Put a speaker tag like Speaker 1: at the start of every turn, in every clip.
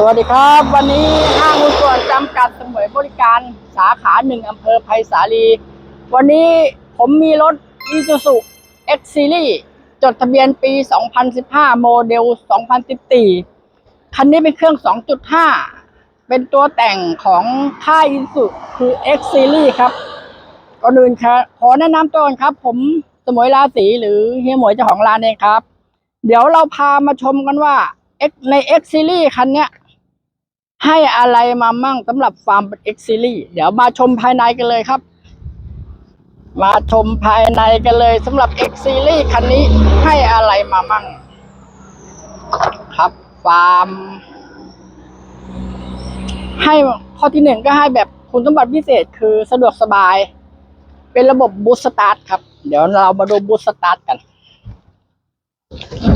Speaker 1: สวัสดีครับ วันนี้ห้างหุ้นส่วนจำกัดเสมอบริการสาขาหนึ่งอำเภอไผ่สาลี วันนี้ผมมีรถ Isuzu X Series จดทะเบียนปี 2015 โมเดล 2014 คันนี้เป็นเครื่อง 2.5 เป็นตัวแต่งของค่าย Isuzu คือ X Series ครับก่อนอื่นครับขอแนะนำตัวก่อนครับ ผมสมวยราศีหรือเฮียหมวยเจ้าของร้านเองครับ เดี๋ยวเราพามาชมกันว่า X ใน X Series คันเนี้ย ให้อะไรมามั่งสำหรับฟาร์มเป็น X Series เดี๋ยวมาชมภายในกันเลยครับ มาชมภายในกันเลยสำหรับ X Series คันนี้ให้อะไรมามั่ง ครับฟาร์ม ให้ข้อที่หนึ่งก็ให้แบบคุณสมบัติพิเศษคือสะดวกสบาย เป็นระบบบูสตาร์ทครับ เดี๋ยวเรามาดูบูสตาร์ทกัน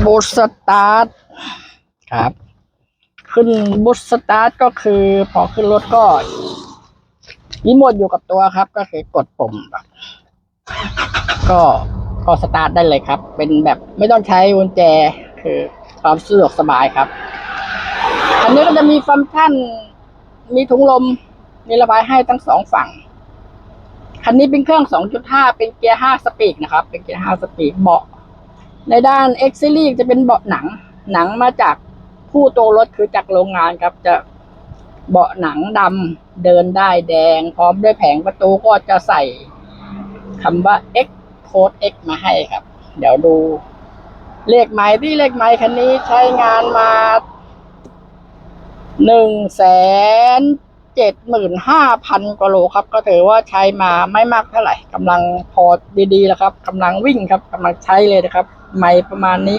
Speaker 1: บูสตาร์ทครับ ขึ้นบูสตาร์ทก็คือ พอขึ้นรถก็รีโมทอยู่กับตัวครับ ก็คือกดปุ่มแบบก็ก็สตาร์ทได้เลยครับ เป็นแบบไม่ต้องใช้กุญแจคือความสะดวกสบายครับ อันนี้ก็จะมีฟังก์ชันมีถุงลมมีระบายให้ทั้งสองฝั่ง คันนี้เป็นเครื่อง 2.5 เป็นเกียร์ 5 สปีดนะครับ เป็นเกียร์ 5 สปีดเบาะ ในด้าน X Series จะเป็นเบาะหนัง หนังมาจาก ผู้ตัวรถคือจากโรงงานครับจะเบาะหนังดำเดินได้แดง พร้อมด้วยแผงประตูก็จะใส่คำว่า X Code X มาให้ครับ เดี๋ยวดู เลขไม้ที่เลขไม้คันนี้ใช้งานมาหนึ่งแสนเจ็ดหมื่นห้าพันกว่าโลครับ ก็ถือว่าใช้มาไม่มากเท่าไหร่กำลังพอดีๆแล้วครับกำลังวิ่งครับกำลังใช้เลยนะครับ ไม้ประมาณนี้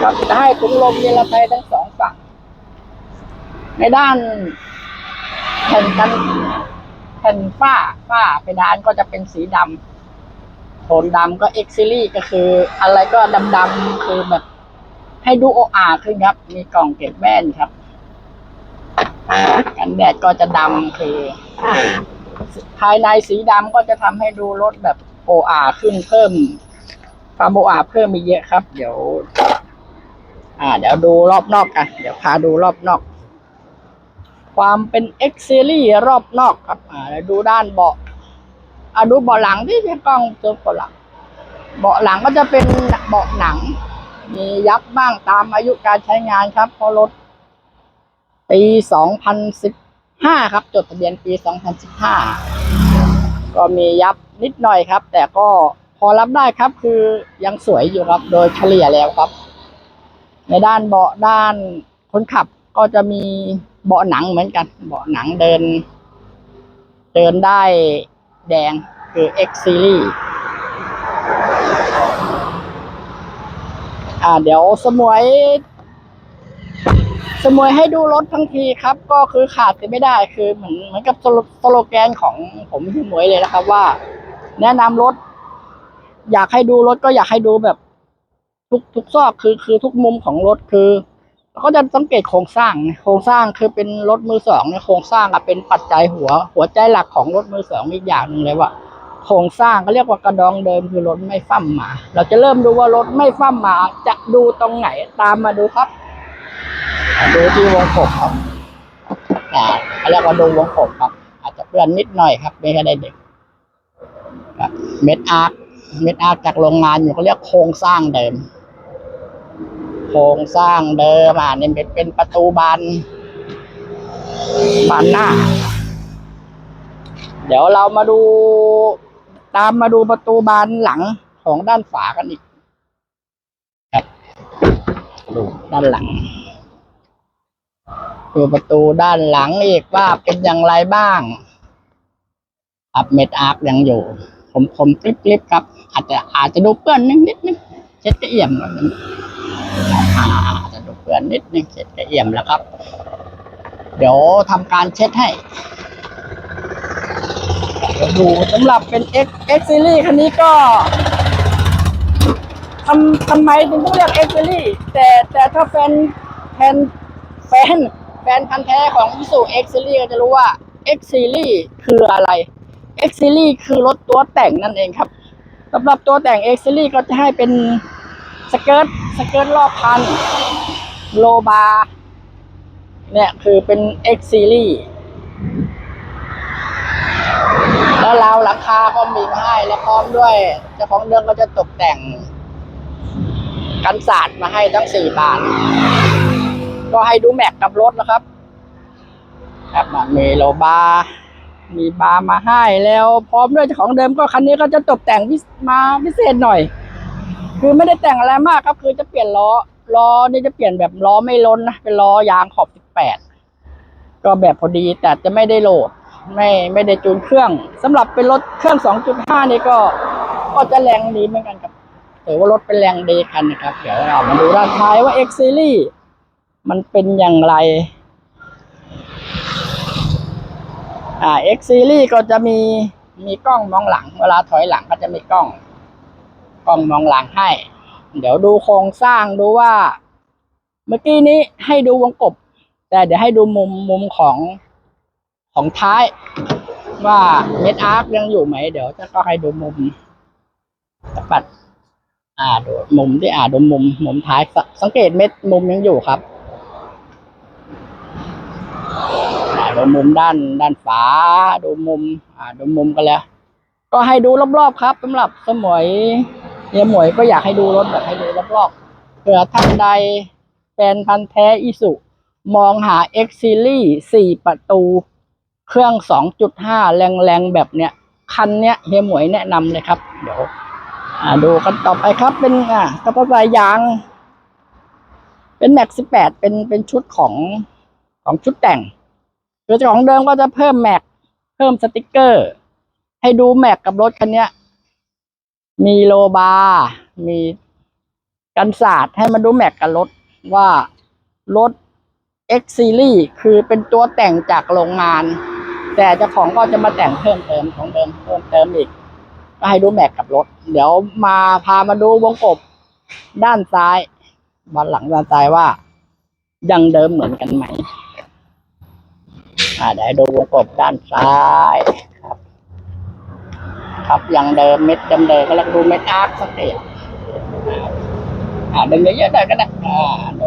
Speaker 1: ครับจะให้ถุงลมเยลไทยทั้งสองฝั่ง ในด้านแผ่นกันแผ่นฝ้าฝ้าเพดานก็จะเป็นสีดำโทนดำก็เอ็กซิลี่ก็คือ อะไรก็ดำๆคือแบบ ให้ดูโออาขึ้นครับ มีกล่องเก็บแว่นครับกันแดดก็จะดำคือ ภายในสีดำก็จะทำให้ดูรถแบบโออาขึ้นเพิ่มความโออาเพิ่มมีเยอะครับ เดี๋ยว อ่า เดี๋ยวดูรอบนอกกัน เดี๋ยวพาดูรอบนอก ความเป็น X Series รอบนอกครับ อ่าแล้วดูด้านเบาะอ่าดูเบาะหลังที่จะกล้องตัวเบาะหลัง เบาะหลังก็จะเป็นเบาะหนัง มียับบ้างตามอายุการใช้งานครับ เพราะรถปี2015ครับ จดทะเบียนปี2015ก็มียับนิดหน่อยครับ แต่ก็พอรับได้ครับคือยังสวยอยู่ครับ โดยเฉลี่ยแล้วครับ ในด้านเบาะด้านคนขับก็จะมีเบาะหนังเหมือนกัน เบาะหนังเดิน เดินได้แดงคือ X Series อ่า เดี๋ยวสมวย สมวยให้ดูรถทั้งทีครับ ก็คือขาดไปไม่ได้คือเหมือนเหมือนกับสโลแกนของผมที่หมวยเลยนะครับว่า แนะนำรถ อยากให้ดูรถก็อยากให้ดูแบบ ทุกทุกซอกคือคือทุกมุมของรถคือเราก็จะสังเกตโครงสร้างโครงสร้างคือเป็นรถมือสองเนี่ยโครงสร้างอะเป็นปัจจัยหัว หัวใจหลักของรถมือสองอีกอย่างหนึ่งเลยว่าโครงสร้างก็เรียกว่ากระดองเดิมคือรถไม่ฟั่มมา เราจะเริ่มดูว่ารถไม่ฟั่มมา จะดูตรงไหนตามมาดูครับดูที่วงกบครับอ่าเขาเรียกว่าดูวงกบครับ อาจจะเปื้อนนิดหน่อยครับไม่ใช่ได้เด็กเม็ดอาร์เม็ดอาร์จากโรงงานอยู่เขาเรียกโครงสร้างเดิม โครงสร้างเดิมอะนี่เป็นเป็นประตูบานบานหน้า เดี๋ยวเรามาดู ตามมาดูประตูบานหลังของด้านฝากันอีกดูด้านหลัง ดูประตูด้านหลังอีกว่าเป็นอย่างไรบ้าง อัพเม็ดอาร์คยังอยู่ ผมผมกลิบกลิบครับ อาจจะอาจจะดูเปื้อนนิดนิดนึงเช็ดกระเอี่ยมหน่อยาจะดูเปื้อนนิดนึงเช็ดกระเอี่ยมแล้วครับ เดี๋ยวทำการเช็ดให้เดี๋ยวดูสำหรับเป็น X X Series คันนี้ก็ทำทำไมถึงต้องเรียก X Series แต่แต่ถ้าแฟนแฟนแฟนแฟนพันธ์แท้ของ Isuzu X Series ก็จะรู้ว่า X Series คืออะไร X Series คือรถตัวแต่งนั่นเองครับสำหรับตัวแต่ง X Series ก็จะให้เป็นสเกิร์ต สเกิร์ตรอบพัน โลบา เนี่ยคือเป็น X Series แล้วราวหลังคาก็มีมาให้แล้วพร้อมด้วย เจ้าของเรื่องก็จะตกแต่ง กันศาสตร์มาให้ทั้งสี่บานก็ให้ดูแม็กกับรถนะครับครับมามีโลบามีบาร์มาให้แล้ว พร้อมด้วยเจ้าของเดิมก็คันนี้ก็จะตกแต่งมาพิเศษหน่อย คือไม่ได้แต่งอะไรมากครับ คือจะเปลี่ยนล้อล้อนี่จะเปลี่ยนแบบล้อไม่ล้นนะเป็นล้อยางขอบ18ก็แบบพอดีแต่จะไม่ได้โหลด ไม่ไม่ได้จูนเครื่องสำหรับเป็นรถเครื่อง2.5นี่ก็ ก็จะแรงดีเหมือนกันครับถือว่ารถเป็นแรงดีคันนะครับ เดี๋ยวเรามาดูด้านท้ายว่า X Series มันเป็นอย่างไรอ่า X Series ก็จะมีมีกล้องมองหลัง เวลาถอยหลังก็จะมีกล้อง ล้องมองหลังให้ เดี๋ยวดูโครงสร้างดูว่า เมื่อกี้นี้ให้ดูวงกบ แต่เดี๋ยวให้ดูมุมมุมของของท้าย ว่าเม็ดอาร์คยังอยู่ไหม เดี๋ยวจะก็ให้ดูมุมตะปัด อ่าดูมุมที่อ่าดูมุม มุมท้ายสสังเกตเม็ดมุมยังอยู่ครับดูมุมด้านด้านฝาดูมุม อ่าดูมุมกันแล้ว ก็ให้ดูรอบๆครับสำหรับสมวย เฮียหมวยก็อยากให้ดูรถแบบให้ดูรอบๆเผื่อท่านใดแฟนพันธ์แท้อิสุ มองหา X Series 4 ประตู เครื่อง 2.5 แรงๆ แบบเนี้ย คันเนี้ยเฮียหมวยแนะนำเลยครับ เดี๋ยวดูกันต่อไปครับ เป็นอ่ากระเป๋าสายยาง เป็นแม็ก18เป็นเป็นชุดของของชุดแต่งคือจ้าของเดิมก็จะเพิ่มแม็กเพิ่มสติกเกอร์ ให้ดูแม็กกับรถคันเนี้ย มีโลบาร์มีกันศาสตร์ให้มาดูแม็กกับรถว่ารถ X Series คือเป็นตัวแต่งจากโรงงาน แต่เจ้าของก็จะมาแต่งเพิ่มเติมของเดิมเพิ่มเติมอีกก็ให้ดูแม็กกับรถ เดี๋ยวมาพามาดูวงกบด้านซ้ายบันหลังด้านซ้ายว่า ยังเดิมเหมือนกันไหมอ่าเดี๋ยวดูวงกบด้านซ้าย ครับครับยังเดิมเม็ดเดิมเดิมก็แล้วดูเม็ดอาร์คสักเดียวอ่าดึงเยอะๆได้ก็ได้อ่าดู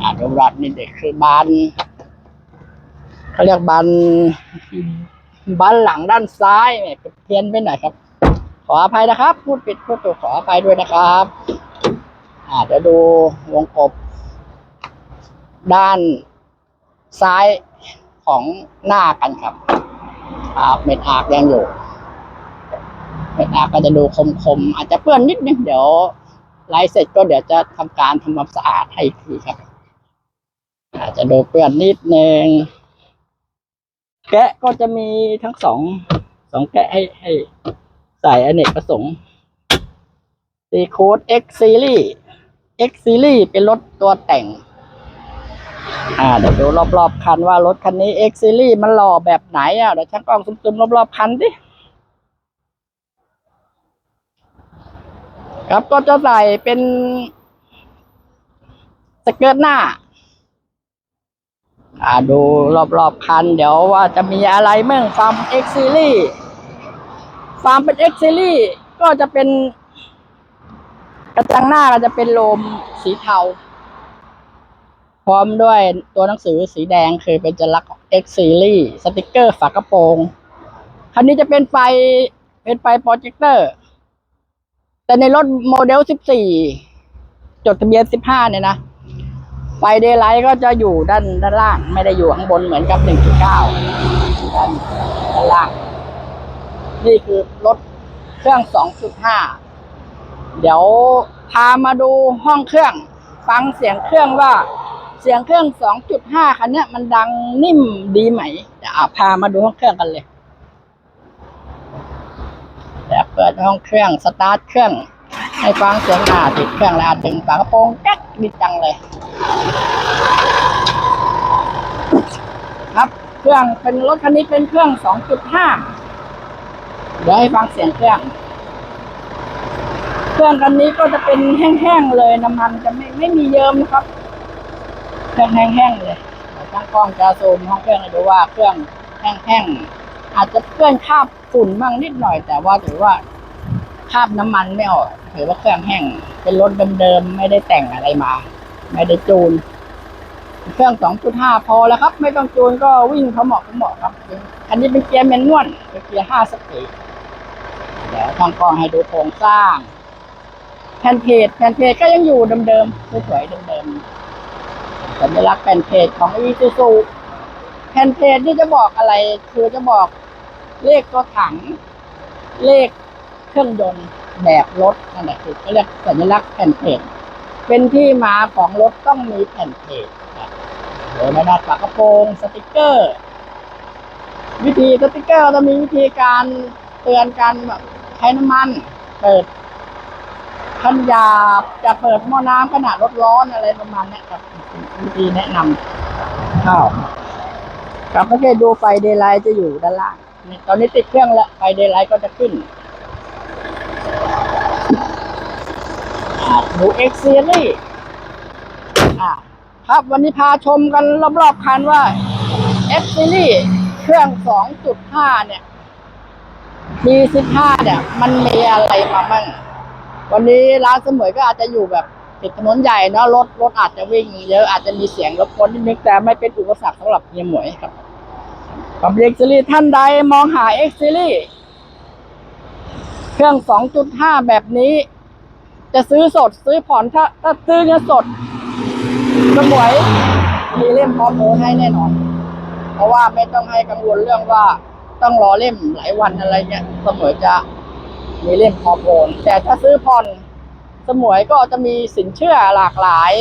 Speaker 1: อ่าดูรัดนี่เด็กคือบานเขาเรียกบานบานหลังด้านซ้ายเนี่ยเพี้ยนไปหน่อยครับ ขออภัยนะครับ พูดผิดพูดถูกขออภัยด้วยนะครับอ่าเดี๋ยวดูวงกบ ด้านซ้ายของหน้ากันครับครับเม็ดอาร์คยังอยู่ เม็ดอาก็จะดูคมๆอาจจะเปื้อนนิดนึงเดี๋ยวไลฟ์เสร็จก็เดี๋ยวจะทำการทำความสะอาดให้ทีครับ อาจจะดูเปื้อนนิดนึงแกะก็จะมีทั้งสองสองแกะให้ให้ใส่อเนกประสงค์ซีโค้ด X Series X Series เป็นรถตัวแต่ง อ่าเดี๋ยวดูรอบๆคันว่ารถคันนี้ X Series มันหล่อแบบไหนอะเดี๋ยวช่างกล้องซุมๆรอบๆคันดิ ครับก็จะใส่เป็นสเกิร์ตหน้า อ่าดูรอบๆคัน เดี๋ยวว่าจะมีอะไรเมั่งฟาร์ม X Series ฟาร์มเป็น X Series ก็จะเป็น กระจังหน้าก็จะเป็นโลมสีเทา พร้อมด้วยตัวหนังสือสีแดงคือเป็นจะลักษณ์ของ X Series สติกเกอร์ฝากระโปรง คันนี้จะเป็นไฟเป็นไฟโปรเจคเตอร์ แต่ในรถโมเดล 14 จดทะเบียน 15 เนี่ยนะไฟเดย์ไลท์ก็จะอยู่ด้านด้านล่าง ไม่ได้อยู่ข้างบนเหมือนกับ 1.9 ด้านด้านล่าง นี่คือรถเครื่อง 2.5 เดี๋ยวพามาดูห้องเครื่อง ฟังเสียงเครื่องว่าเสียงเครื่อง 2.5 คันนี้มันดังนิ่มดีไหมเดี๋ยวอะพามาดูห้องเครื่องกันเลย เปิดห้องเครื่องสตาร์ทเครื่อง ให้ฟังเสียงอ่าติดเครื่องแล้วดึงฝากระโปรงแก๊กดีจังเลย ครับเครื่องเป็นรถคันนี้เป็นเครื่อง 2.5 เดี๋ยวให้ฟังเสียงเครื่อง เครื่องคันนี้ก็จะเป็นแห้งๆเลยน้ำมันจะไม่ไม่มีเยิ้มนะครับเครื่องแห้งๆเลยช่างกล้องจะซูมห้องเครื่องให้ดูว่าเครื่องแห้งๆอาจจะเปื้อนคาบ ฝุ่นบ้างนิดหน่อย แต่ว่าถือว่าคราบน้ำมันไม่ออก ถือว่าเครื่องแห้ง เป็นรถเดิมๆ ไม่ได้แต่งอะไรมา ไม่ได้จูน เครื่อง 2.5 พอแล้วครับ ไม่ต้องจูนก็วิ่งเขาเหมาะเขาเหมาะครับ อันนี้เป็นเกียร์แมนนวลเป็นเกียร์ 5 สปีดเดี๋ยวทางกล้องให้ดูโครงสร้าง แผ่นเพจแผ่นเพจก็ยังอยู่เดิมๆ สวยๆ เดิมๆสัญลักษณ์แผ่นเพจของอีซูซูแผ่นเพจนี่จะบอกอะไร คือจะบอก เลขตัวถัง เลขเครื่องยนต์แบบรถนั่นแหละคือเขาเรียกสัญลักษณ์แผ่นเพจเป็นที่มาของรถต้องมีแผ่นเพจนะโดยไม่นัดฝากระโปรงสติกเกอร์ วิธีสติกเกอร์จะมีวิธีการเตือนกันแบบใช้น้ำมัน เปิดขันยาบจะเปิดหม้อน้ำขณะรถร้อนอะไรประมาณนี้ยครับวิธีแนะนำข้าครับไม่เคยดูไฟเดย์ไลท์จะอยู่ด้านล่าง ตอนนี้ติดเครื่องแล้วไฟเดย์ไลท์ก็จะขึ้นอ่าดูเอ็กซ์ซีรีอ่ครับวันนี้พาชมกันรอบๆคันว่า X Series เครื่อง 2.5 เนี่ย B15 เนี่ย มันมีอะไรมามั่งวันนี้ร้านเสมอก็อาจจะอยู่แบบติดถนนใหญ่เนอะรถรถอาจจะวิ่งเยอะอาจจะมีเสียงรบกวนนิดนึงแต่ไม่เป็นอุปสรรคสำหรับเฮียหมวยครับ กับ X Series ท่านใดมองหา X Series เครื่อง 2.5 แบบนี้ จะซื้อสดซื้อผ่อนถ้าถ้าซื้อเงินสดสมวยมีเล่มพร้อมโอนให้แน่นอน เพราะว่าไม่ต้องให้กังวลเรื่องว่าต้องรอเล่มหลายวันอะไรเงี้ยสมวยจะมีเล่มพร้อมโอนแต่ถ้าซื้อผ่อนสมวยก็จะมีสินเชื่อหลากหลาย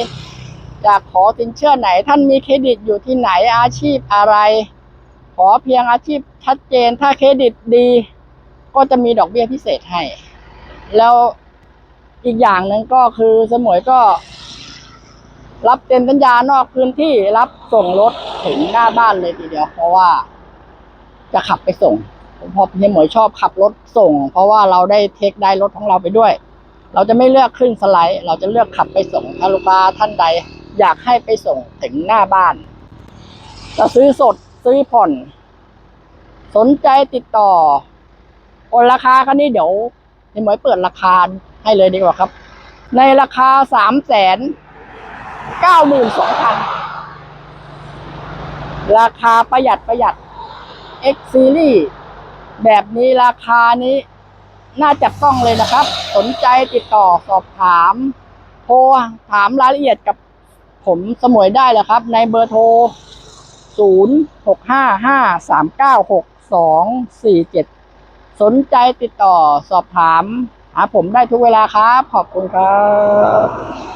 Speaker 1: อยากขอสินเชื่อไหน ท่านมีเครดิตอยู่ที่ไหนอาชีพอะไร อเพียงอาชีพชัดเจน ถ้าเครดิตดี ก็จะมีดอกเบี้ยพิเศษให้ แล้วอีกอย่างหนึ่งก็คือสมวยก็ รับเต็มสัญญานอกพื้นที่รับส่งรถถึงหน้าบ้านเลยทีเดียว เพราะว่าจะขับไปส่งพอพี่หมวยชอบขับรถส่ง เพราะว่าเราได้เทคได้รถของเราไปด้วย เราจะไม่เลือกขึ้นสไลด์ เราจะเลือกขับไปส่งถ้าลูกค้าท่านใด อยากให้ไปส่งถึงหน้าบ้านจะซื้อสด ซื้อผ่อน สนใจติดต่อโอนราคาคันนี้เดี๋ยวพี่หมวยเปิดราคาให้เลยดีกว่าครับ ในราคาสามแสนเก้าหมื่นสองพันราคาประหยัดประหยัด X Series แบบนี้ราคานี้น่าจับต้องเลยนะครับ สนใจติดต่อสอบถาม โทรถามรายละเอียดกับผมสมวยได้เลยครับ ในเบอร์โทร 0 6 5 5 3 9 6 2 4 7สนใจติดต่อสอบถาม หาผมได้ทุกเวลาครับ ขอบคุณครับ